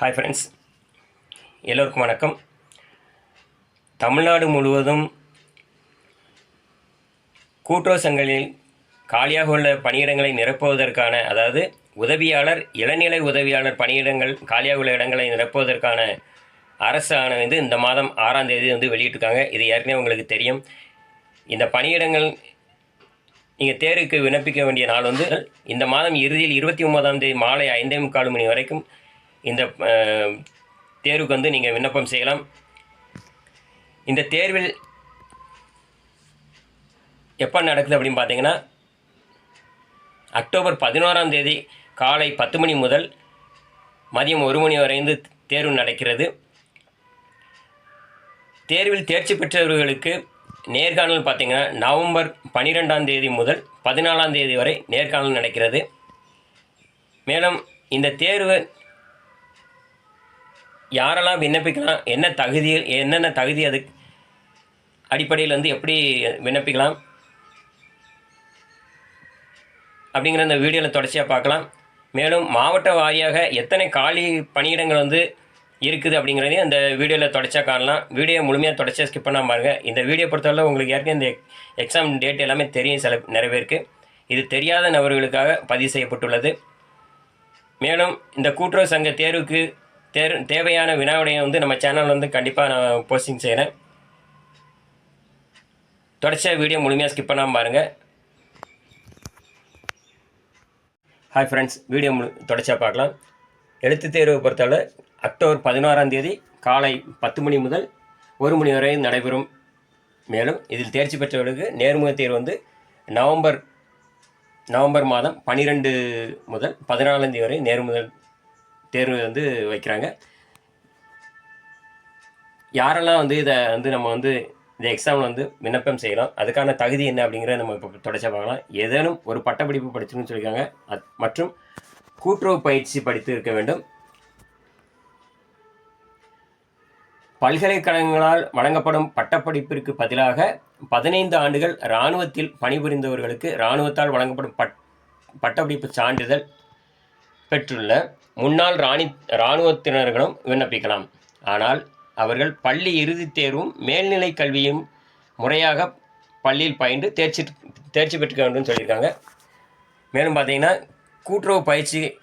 Hi friends எல்லோருக்கும் வணக்கம். தமிழ்நாடு முழுவதும் கூட்டுறவு சங்கங்களில் காலியாக உள்ள பணியிடங்களை நிரப்புவதற்கான அதாவது உதவியாளர் இளநிலை உதவியாளர் பணியிடங்கள் காலியாக உள்ள இடங்களை நிரப்புவதற்கான அரசு வந்து இந்த மாதம் ஆறாம் தேதி வந்து வெளியிட்டிருக்காங்க. இது ஏற்கனவே உங்களுக்கு தெரியும். இந்த பணியிடங்கள் நீங்கள் தேர்வுக்கு விண்ணப்பிக்க வேண்டிய நாள் வந்து இந்த மாதம் இறுதியில் இருபத்தி ஒன்பதாம் தேதி மாலை ஐந்தே முக்கால் மணி வரைக்கும் இந்த தேர்வுக்கு வந்து நீங்கள் விண்ணப்பம் செய்யலாம். இந்த தேர்வில் எப்போ நடக்குது அப்படின்னு பார்த்தீங்கன்னா அக்டோபர் பதினோராம் தேதி காலை பத்து மணி முதல் மதியம் ஒரு மணி வரைந்து தேர்வு நடக்கிறது. தேர்வில் தேர்ச்சி பெற்றவர்களுக்கு நேர்காணல் பார்த்திங்கன்னா நவம்பர் பன்னிரெண்டாம் தேதி முதல் பதினாலாம் தேதி வரை நேர்காணல் நடக்கிறது. மேலும் இந்த தேர்வு யாரெல்லாம் விண்ணப்பிக்கலாம் என்ன தகுதி என்னென்ன தகுதி அது அடிப்படையில் வந்து எப்படி விண்ணப்பிக்கலாம் அப்படிங்கிற அந்த வீடியோவில் தொடர்ச்சியாக பார்க்கலாம். மேலும் மாவட்ட வாரியாக எத்தனை காலி பணியிடங்கள் வந்து இருக்குது அப்படிங்கிறதையும் அந்த வீடியோவில் தொடச்சா காணலாம். வீடியோ முழுமையாக தொடர்ச்சியாக ஸ்கிப் பண்ணாமல் பாருங்கள் இந்த வீடியோ பொறுத்தவரை உங்களுக்கு ஏற்கனவே இந்த எக்ஸாம் டேட் எல்லாமே தெரியும் சில நிறைய பேருக்கு. இது தெரியாத நபர்களுக்காக பதிவு செய்யப்பட்டுள்ளது. மேலும் இந்த கூட்டுறவு சங்க தேர்வுக்கு தேர் தேவையான வினாவிடையை வந்து நம்ம சேனலில் வந்து கண்டிப்பாக நான் போஸ்டிங் செய்கிறேன் தொடர்ச்சியாக வீடியோ முழுமையாக ஸ்கிப் பண்ணாமல் பாருங்கள் ஹாய் ஃப்ரெண்ட்ஸ் வீடியோ முழு தொடர்ச்சியாக பார்க்கலாம். எழுத்து தேர்வை பொறுத்தளவு அக்டோபர் பதினோராம் தேதி காலை பத்து மணி முதல் ஒரு மணி வரை நடைபெறும். மேலும் இதில் தேர்ச்சி பெற்றவர்களுக்கு நேர்முக தேர்வு வந்து நவம்பர் நவம்பர் மாதம் பன்னிரெண்டு முதல் பதினாலாம் தேதி வரை நேர்முதல் தேர்வு வந்து வைக்கிறாங்க. யாரெல்லாம் வந்து இதை வந்து நம்ம வந்து இந்த எக்ஸாமில் வந்து விண்ணப்பம் செய்யலாம் அதுக்கான தகுதி என்ன அப்படிங்கிறத நம்ம இப்போ தொடர்ச்சியாக பார்க்கலாம். ஏதேனும் ஒரு பட்டப்படிப்பு படிச்சுன்னு சொல்லியிருக்காங்க. அத் மற்றும் கூட்டுறவு பயிற்சி படித்து இருக்க வேண்டும். பல்கலைக்கழகங்களால் வழங்கப்படும் பட்டப்படிப்பிற்கு பதிலாக பதினைந்து ஆண்டுகள் இராணுவத்தில் பணிபுரிந்தவர்களுக்கு இராணுவத்தால் வழங்கப்படும் பட் பட்டப்படிப்பு சான்றிதழ் பெற்றுள்ள முன்னாள் ராணி இராணுவத்தினர்களும் விண்ணப்பிக்கலாம். ஆனால் அவர்கள் பள்ளி இறுதித் தேர்வும் மேல்நிலை கல்வியும் முறையாக பள்ளியில் பயின்று தேர்ச்சி தேர்ச்சி பெற்றுக்க வேண்டும் சொல்லியிருக்காங்க. மேலும் பார்த்தீங்கன்னா கூட்டுறவு பயிற்சி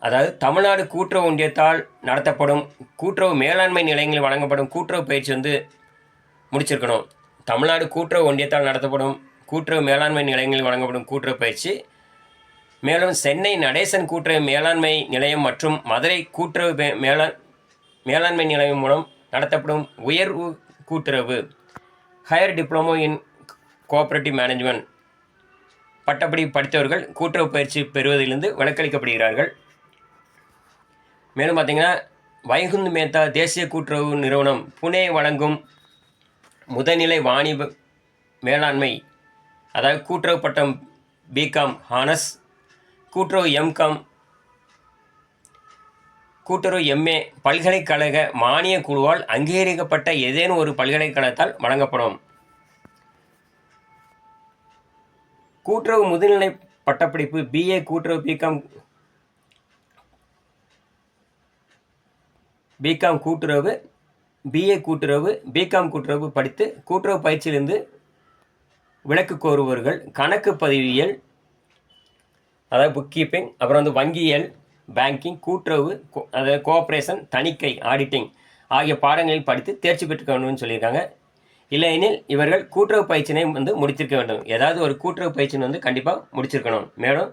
அதாவது தமிழ்நாடு கூட்டுறவு ஒன்றியத்தால் நடத்தப்படும் கூட்டுறவு மேலாண்மை நிலையங்களில் வழங்கப்படும் கூட்டுறவு பயிற்சி வந்து முடிச்சிருக்கணும். தமிழ்நாடு கூட்டுறவு ஒன்றியத்தால் நடத்தப்படும் கூட்டுறவு மேலாண்மை நிலையங்களில் வழங்கப்படும் கூட்டுறவு பயிற்சி மேலும் சென்னை நடேசன் கூட்டுறவு மேலாண்மை நிலையம் மற்றும் மதுரை கூட்டுறவு மேலா மேலாண்மை நிலையம் மூலம் நடத்தப்படும் உயர்வு கூட்டுறவு higher diploma in cooperative management பட்டப்படி படித்தவர்கள் கூட்டுறவு பயிற்சி பெறுவதிலிருந்து விலக்களிக்கப்படுகிறார்கள். மேலும் பார்த்தீங்கன்னா வைகுந்த் மேத்தா தேசிய கூட்டுறவு நிறுவனம் புனே வழங்கும் முதல்நிலை வாணிப மேலாண்மை அதாவது கூட்டுறவு பட்டம் பிகாம் ஹானஸ் கூட்டுறவு எம்காம் கூட்டுறவு எம்ஏ பல்கலைக்கழக மானிய குழுவால் அங்கீகரிக்கப்பட்ட ஏதேனும் ஒரு பல்கலைக்கழகத்தால் வழங்கப்படும். கூட்டுறவு முதுநிலை பட்டப்படிப்பு பிஏ கூட்டுறவு பிகாம் பிகாம் கூட்டுறவு பிஏ கூட்டுறவு பிகாம் கூட்டுறவு படித்து கூட்டுறவு பயிற்சியிலிருந்து விலக்கு கோருபவர்கள் கணக்கு பதிவியல் அதாவது புக் கீப்பிங் அப்புறம் வந்து வங்கியல் பேங்கிங் கூட்டுறவு கோ- அதாவது கோஆப்ரேஷன் தணிக்கை ஆடிட்டிங் ஆகிய பாடங்களில் படித்து தேர்ச்சி பெற்றுக்க வேண்டும்னு சொல்லியிருக்காங்க. இல்லையெனில் இவர்கள் கூட்டுறவு பயிற்சினை வந்து முடித்திருக்க வேண்டும். ஏதாவது ஒரு கூட்டுறவு பயிற்சினை வந்து கண்டிப்பாக முடிச்சிருக்கணும். மேலும்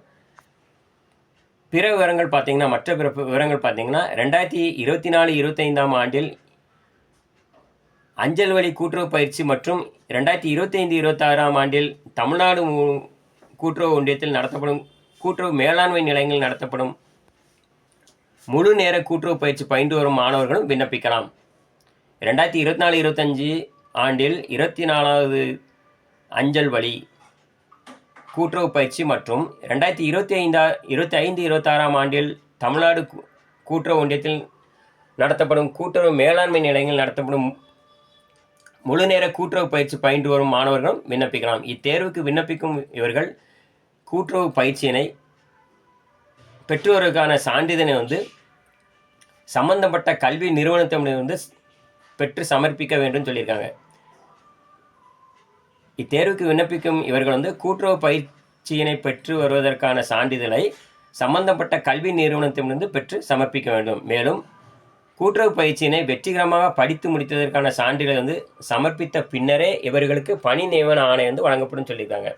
பிற விவரங்கள் பார்த்தீங்கன்னா மற்ற பிற விவரங்கள் பார்த்தீங்கன்னா ரெண்டாயிரத்தி இருபத்தி நாலு இருபத்தைந்தாம் ஆண்டில் அஞ்சல் வழி கூட்டுறவு பயிற்சி மற்றும் ரெண்டாயிரத்தி இருபத்தைந்து இருபத்தாறாம் ஆண்டில் தமிழ்நாடு கூட்டுறவு ஒன்றியத்தில் நடத்தப்படும் கூட்டுறவு மேலாண்மை நிலையங்கள் நடத்தப்படும் முழு நேர கூட்டுறவு பயிற்சி பயின்று வரும் மாணவர்களும் விண்ணப்பிக்கலாம். ரெண்டாயிரத்தி இருபத்தி நாலு இருபத்தஞ்சு ஆண்டில் இருபத்தி நாலாவது அஞ்சல் வழி கூட்டுறவு பயிற்சி மற்றும் ரெண்டாயிரத்தி இருபத்தி ஐந்தா இருபத்தி ஐந்து இருபத்தாறாம் ஆண்டில் தமிழ்நாடு கூட்டுறவு ஒன்றியத்தில் நடத்தப்படும் கூட்டுறவு மேலாண்மை நிலையங்கள் நடத்தப்படும் முழு நேர கூட்டுறவு பயிற்சி பயின்று வரும் மாணவர்களும் விண்ணப்பிக்கலாம். இத்தேர்வுக்கு விண்ணப்பிக்கும் இவர்கள் கூட்டுறவு பயிற்சியினை பெற்றோருக்கான சான்றிதழை வந்து சம்பந்தப்பட்ட கல்வி நிறுவனத்திடம் வந்து பெற்று சமர்ப்பிக்க வேண்டும் சொல்லியிருக்காங்க. இத்தேர்வுக்கு விண்ணப்பிக்கும் இவர்கள் வந்து கூட்டுறவு பயிற்சியினை பெற்று வருவதற்கான சான்றிதழை சம்பந்தப்பட்ட கல்வி நிறுவனத்திலிருந்து பெற்று சமர்ப்பிக்க வேண்டும். மேலும் கூட்டுறவு பயிற்சியினை வெற்றிகரமாக படித்து முடித்ததற்கான சான்றிதழை வந்து சமர்ப்பித்த பின்னரே இவர்களுக்கு பணி நியமன ஆணை வந்து வழங்கப்படும் சொல்லியிருக்காங்க.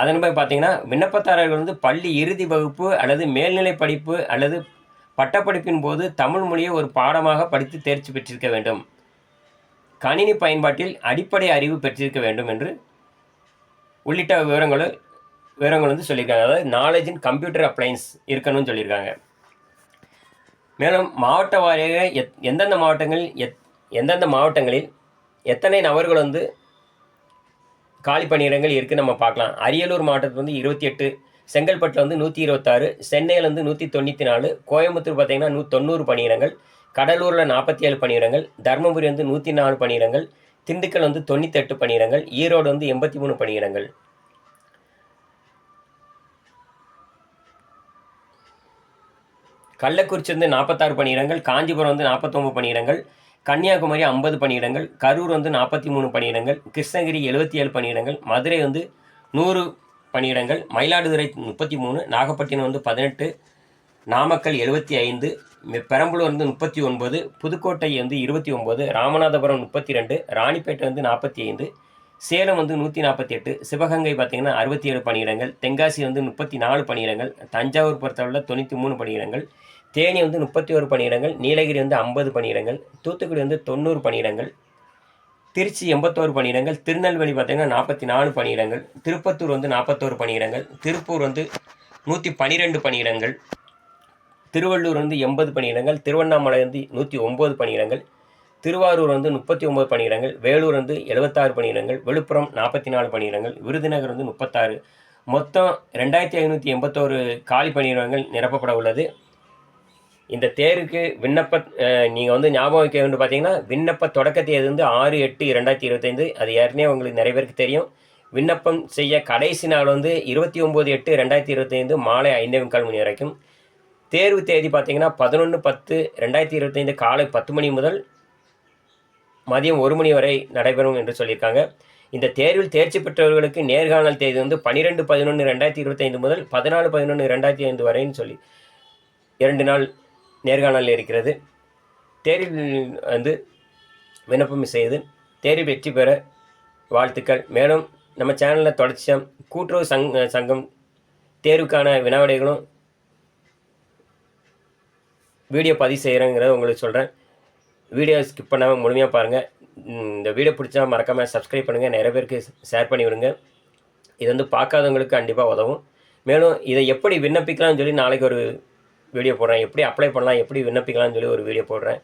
அதன்படி பார்த்தீங்கன்னா விண்ணப்பதாரர்கள் வந்து பள்ளி இறுதி வகுப்பு அல்லது மேல்நிலை படிப்பு அல்லது பட்டப்படிப்பின் போது தமிழ் மொழியை ஒரு பாடமாக படித்து தேர்ச்சி பெற்றிருக்க வேண்டும். கணினி பயன்பாட்டில் அடிப்படை அறிவு பெற்றிருக்க வேண்டும் என்று உள்ளிட்ட விவரங்களை விவரங்கள் வந்து சொல்லியிருக்காங்க. அதாவது நாலேஜ் இன் கம்ப்யூட்டர் அப்ளைன்ஸ் இருக்கணும்னு சொல்லியிருக்காங்க. மேலும் மாவட்ட வாரியாக எத் எந்தெந்த மாவட்டங்களில் எத் எந்தெந்த மாவட்டங்களில் எத்தனை நபர்கள் வந்து காலி பணியிடங்கள் இருக்குன்னு நம்ம பார்க்கலாம். அரியலூர் மாவட்டத்தில் வந்து இருபத்தி எட்டு செங்கல்பட்டில் வந்து நூற்றி இருபத்தாறு சென்னையில் வந்து நூற்றி தொண்ணூற்றி நாலு கோயம்புத்தூர் பார்த்திங்கன்னா நூ தொண்ணூறு பணியிடங்கள் கடலூரில் நாற்பத்தி ஏழு பணியிடங்கள் தருமபுரி வந்து நூற்றி நாலு பணியிடங்கள் திண்டுக்கல் வந்து தொண்ணூத்தெட்டு பணியிடங்கள் ஈரோடு வந்து எண்பத்தி மூணு பணியிடங்கள் கள்ளக்குறிச்சி வந்து நாற்பத்தாறு பணியிடங்கள் காஞ்சிபுரம் வந்து நாற்பத்தொம்பது பணியிடங்கள் கன்னியாகுமரி ஐம்பது பணியிடங்கள் கரூர் வந்து நாற்பத்தி மூணு பணியிடங்கள் கிருஷ்ணகிரி எழுபத்தி ஏழு பணியிடங்கள் மதுரை வந்து நூறு பணியிடங்கள் மயிலாடுதுறை முப்பத்தி மூணு நாகப்பட்டினம் வந்து பதினெட்டு நாமக்கல் எழுபத்தி ஐந்து பெரம்பலூர் வந்து முப்பத்தி ஒன்பது புதுக்கோட்டை வந்து இருபத்தி ஒம்பது ராமநாதபுரம் முப்பத்தி ரெண்டு ராணிப்பேட்டை வந்து நாற்பத்தி ஐந்து சேலம் வந்து நூற்றி நாற்பத்தி எட்டு சிவகங்கை பார்த்திங்கன்னா அறுபத்தி ஏழு பணியிடங்கள் தென்காசி வந்து முப்பத்தி நாலு பணியிடங்கள் தஞ்சாவூர் பொறுத்தவரை தொண்ணூற்றி மூணு பணியிடங்கள் தேனி வந்து முப்பத்தி ஒரு பணியிடங்கள் நீலகிரி வந்து ஐம்பது பணியிடங்கள் தூத்துக்குடி வந்து தொண்ணூறு பணியிடங்கள் திருச்சி எண்பத்தோரு பணியிடங்கள் திருநெல்வேலி பார்த்திங்கன்னா நாற்பத்தி நாலு பணியிடங்கள் திருப்பத்தூர் வந்து நாற்பத்தோரு பணியிடங்கள் திருப்பூர் வந்து நூற்றி பன்னிரெண்டு பணியிடங்கள் திருவள்ளூர் வந்து எண்பது பணியிடங்கள் திருவண்ணாமலை வந்து நூற்றி ஒம்பது பணியிடங்கள் திருவாரூர் வந்து முப்பத்தி ஒம்பது பணியிடங்கள் வேலூர் வந்து எழுபத்தாறு பணியிடங்கள் விழுப்புரம் நாற்பத்தி நாலு பணியிடங்கள் விருதுநகர் வந்து முப்பத்தாறு. மொத்தம் ரெண்டாயிரத்தி ஐநூற்றி எண்பத்தோரு காலி பணியிடங்கள் நிரப்பப்பட உள்ளது. இந்த தேர்வுக்கு விண்ணப்ப நீங்கள் வந்து ஞாபகம் வைக்க வேண்டும். பார்த்தீங்கன்னா விண்ணப்ப தொடக்க தேதி வந்து ஆறு எட்டு இரண்டாயிரத்தி இருபத்தைந்து. அது ஏற்கனவே உங்களுக்கு நிறைய பேருக்கு தெரியும். விண்ணப்பம் செய்ய கடைசி நாள் வந்து இருபத்தி ஒம்பது எட்டு ரெண்டாயிரத்தி இருபத்தைந்து மாலை ஐந்தே முக்கால் மணி வரைக்கும். தேர்வு தேதி பார்த்தீங்கன்னா பதினொன்று பத்து ரெண்டாயிரத்தி இருபத்தைந்து காலை பத்து மணி முதல் மதியம் ஒரு மணி வரை நடைபெறும் என்று சொல்லியிருக்காங்க. இந்த தேர்வில் தேர்ச்சி பெற்றவர்களுக்கு நேர்காணல் தேதி வந்து பன்னிரெண்டு பதினொன்று ரெண்டாயிரத்தி இருபத்தைந்து முதல் பதினாலு பதினொன்று ரெண்டாயிரத்தி ஐந்து வரைன்னு சொல்லி இரண்டு நாள் நேர்காணல் இருக்கிறது. தேர்வில் வந்து விண்ணப்பம் செய்து தேர்வில் வெற்றி பெற வாழ்த்துக்கள். மேலும் நம்ம சேனலில் தொடர்ச்சியாக கூட்டுறவு சங் சங்கம் தேர்வுக்கான வினாவிடைகளும் வீடியோ பதிவு செய்கிறேங்கிறத உங்களுக்கு சொல்கிறேன் வீடியோ ஸ்கிப் பண்ணாமல் முழுமையாக பாருங்கள் இந்த வீடியோ பிடிச்சா மறக்காமல் சப்ஸ்கிரைப் பண்ணுங்கள் நிறைய பேருக்கு ஷேர் பண்ணி விடுங்க. இது வந்து பார்க்காதவங்களுக்கு கண்டிப்பாக உதவும். மேலும் இதை எப்படி விண்ணப்பிக்கலாம்னு சொல்லி நாளைக்கு ஒரு வீடியோ போடுறேன். எப்படி அப்ளை பண்ணலாம் எப்படி விண்ணப்பிக்கலாம்னு சொல்லி ஒரு வீடியோ போடுறேன்.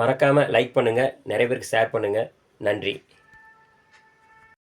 மறக்காமல் லைக் பண்ணுங்கள் நிறைய பேருக்கு ஷேர் பண்ணுங்கள் நன்றி.